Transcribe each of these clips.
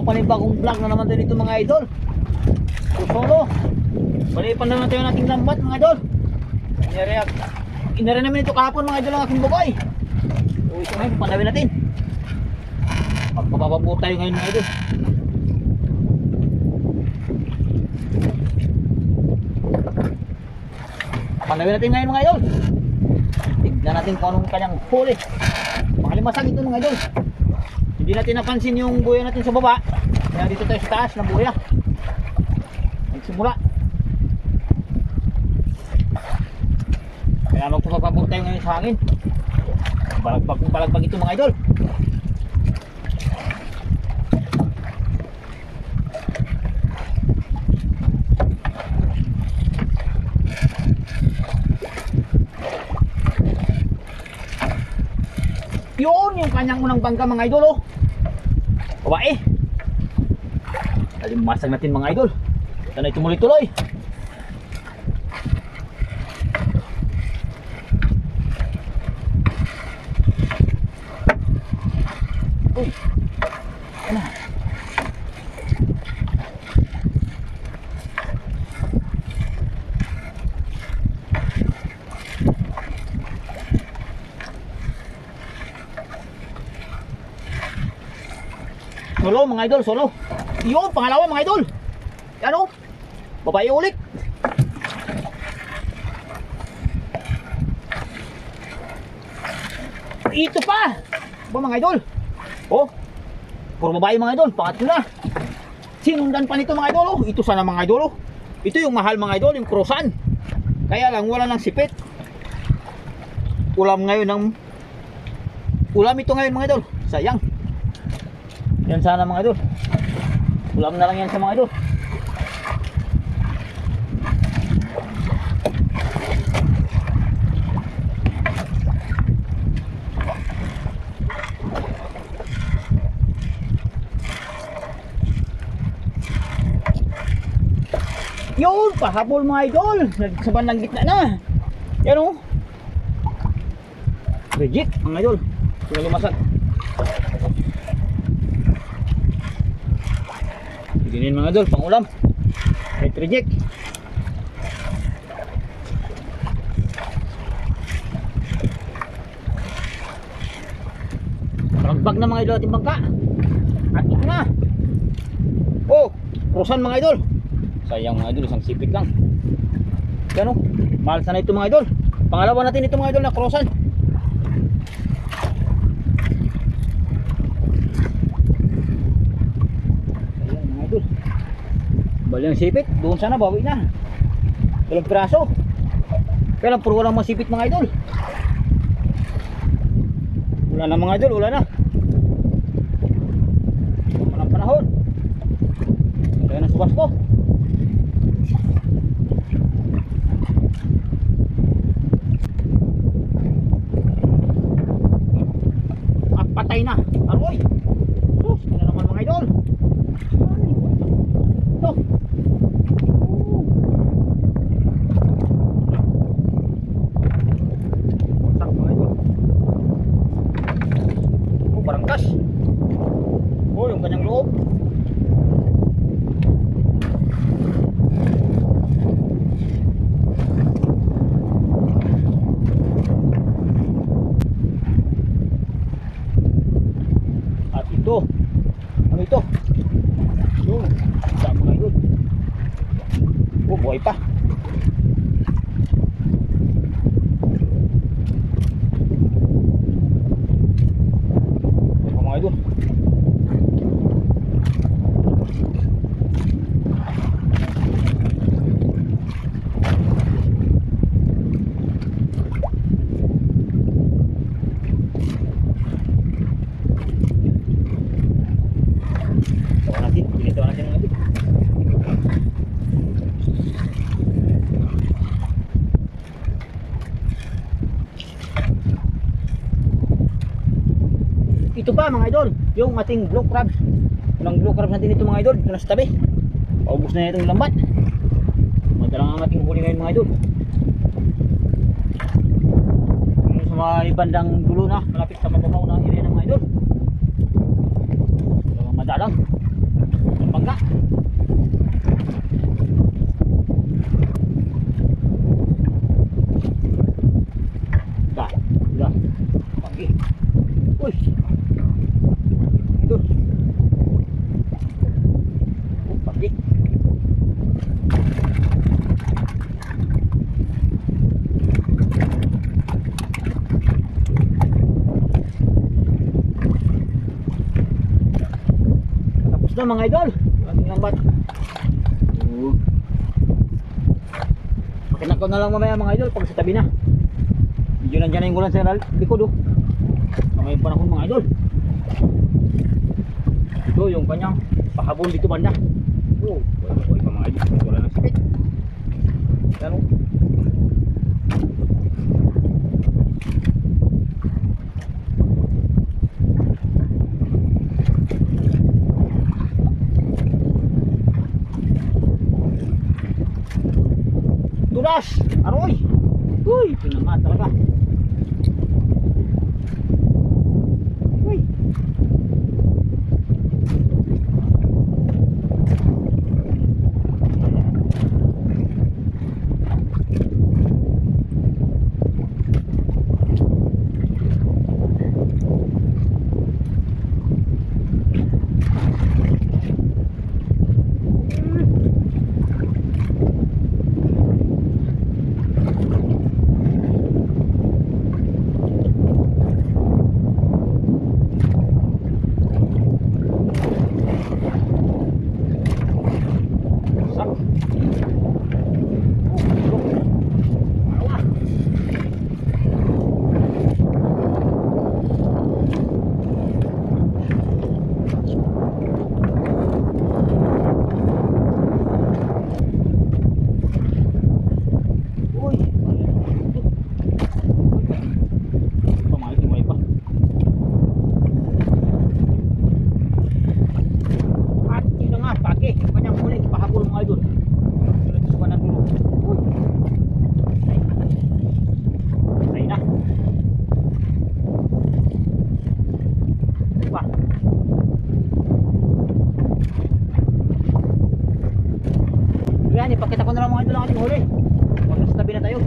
araw panibagong vlog na naman dito mga idol. So, solo. Palipan na naman tayo ng ating lambat mga idol. Inareak. Inare namin ito kahapon mga idol ang aking bugay. So ito ngayon, panawin natin. Magpapapapo tayo ngayon mga idol. Panawin natin ngayon mga idol. Tignan natin kung anong kanyang huli. Makalimasag ito mga idol. Hindi natin napansin yung buya natin sa baba. Kaya dito tayo sa taas ng buya. Nagsimula. Kaya magpapapabot tayo ngayon sa hangin. Balagbag kung balagbag ito mga idol. Yun yung kanyang unang bangka mga idol oh. Babae. Alimasag natin mga idol. Sana tumuloy-tuloy. Uy. Solo mga idol, solo. Yun, pangalawa mga idol. Ano? Babae ulit. Ito pa. Ba mga idol? Oh. Puro babae mga idol, pangatlo na. Sinundan pa nito mga idol. Oh. Ito sana mga idol. Oh. Ito yung mahal mga idol, yung krosan. Kaya lang wala ng sipit. Ulam ngayon ng Ulam ito ngayon mga idol. Sayang. Yan sana mga idol. Ulam na lang yan sa mga idol. Yun, pahabol mga idol. Nagsaban ng gitna na. Yan o. Reject mga idol. Sila lumasag. Biginin mga idol, pang ulam. Right reject. Ragbag na mga idol ating bangka. At ito na. Oh, krusan mga idol. Sayang mga idol, isang sipit lang. Yan o, mahal sana ito mga idol. Pangalawa natin ito mga idol na krusan. Ayan mga idol. Bali ang sipit, doon sana bawi na. Dalawang piraso. Kaya lang puro walang masipit mga idol. Wala na mga idol, wala na. Walang panahon. Kaya na subas ko. At patay na. Aroy. Sus, ano naman mga idol. Ay, ito. Oh. Wasak mga idol. Oh, parang cash. Oh, yung kanyang loob. At ito. Ano ito? Yun. Saan mga idol? Oh, buhay pa. Ito pa mga idol. Tawa natin. Pinitawa natin mga idol. Ito pa mga idol, yung ating blue crab. Unang blue crab natin ito mga idol, ito na sa tabi. Paubos na itong lambat. Madalang ang ating huli ngayon mga idol. Sa mga bandang dulo na, malapit sa mababaw na area ng mga idol. Madalang. Na mga idol. Ating lambat. Oo. Makinak ko na lang mamaya mga idol pag sa tabi na. Medyo nandiyan na yung ulan sa likod oh. Sa may panahon mga idol. Ito yung kanyang pahabol dito banda. Oh, pa buhay pa mga idol. Wala nang sakit. atau Yan, ipakita ko na lang mga idol ang ating huli. Huwag nasa tabi na tayo.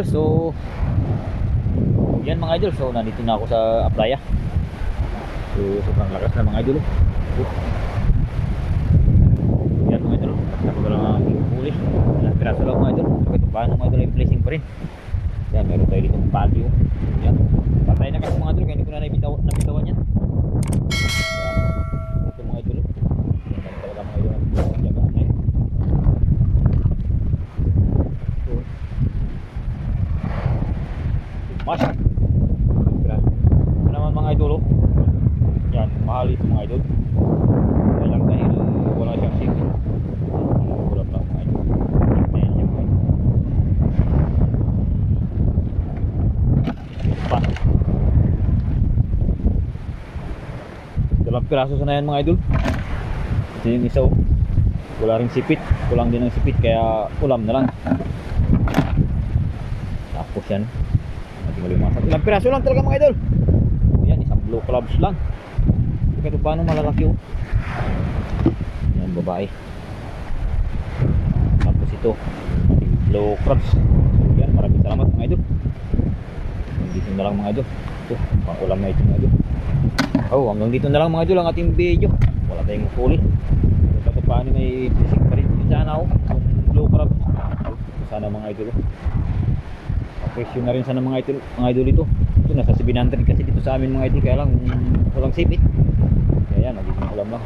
Idol, so yan mga idol, so nandito na ako sa Aplaya. So sobrang lakas na mga idol. oh. Oh. Yan mga idol, ako na lang ang huli. Ilang piraso lang mga idol. So ito paano mga idol ay placing pa rin. Yan, meron tayo dito ng bagyo. Yan. Patay na kasi mga idol, kaya hindi ko na nabitaw, nabitawan yan. Yan. Ito mga idol. Yan talaga mga idol. Ang jagaan na yun. So, Mas. Grabe. Ano naman mga idol. oh. Yan, mahal ito mga idol. Kaya lang dahil wala siyang safety. Wala pa mga idol. Ayan yung mga idol. Pa. Dalawang piraso sa na yan mga idol. Ito yung isa oh. Wala rin sipit. Kulang din ng sipit kaya ulam na lang. Tapos yan. Malimasag. Ilang piraso lang talaga mga idol. Yan, isang blue clubs lang. Ito paano malalaki oh. Yan, babae. Tapos ito, ating blue crabs. Yan, maraming salamat mga idol. Dito na lang mga idol. Ito, pang ulam na ito mga idol. Oh, hanggang dito na lang mga idol ang ating video. Wala tayong huli. Ito paano may fishing pa rin sana oh. Yung blue crabs. Sana mga idol. Presyo na rin sana mga idol, mga idol ito. Ito nasa 700 kasi dito sa amin mga idol kaya lang walang sipit. Kaya yan, nagiging ulam lang.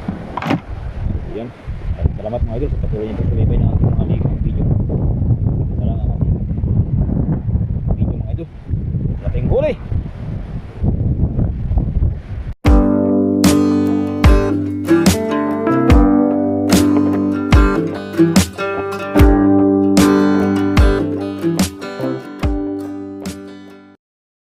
Yan. At Salamat mga idol sa patuloy niyo pagsubaybay ng ating mga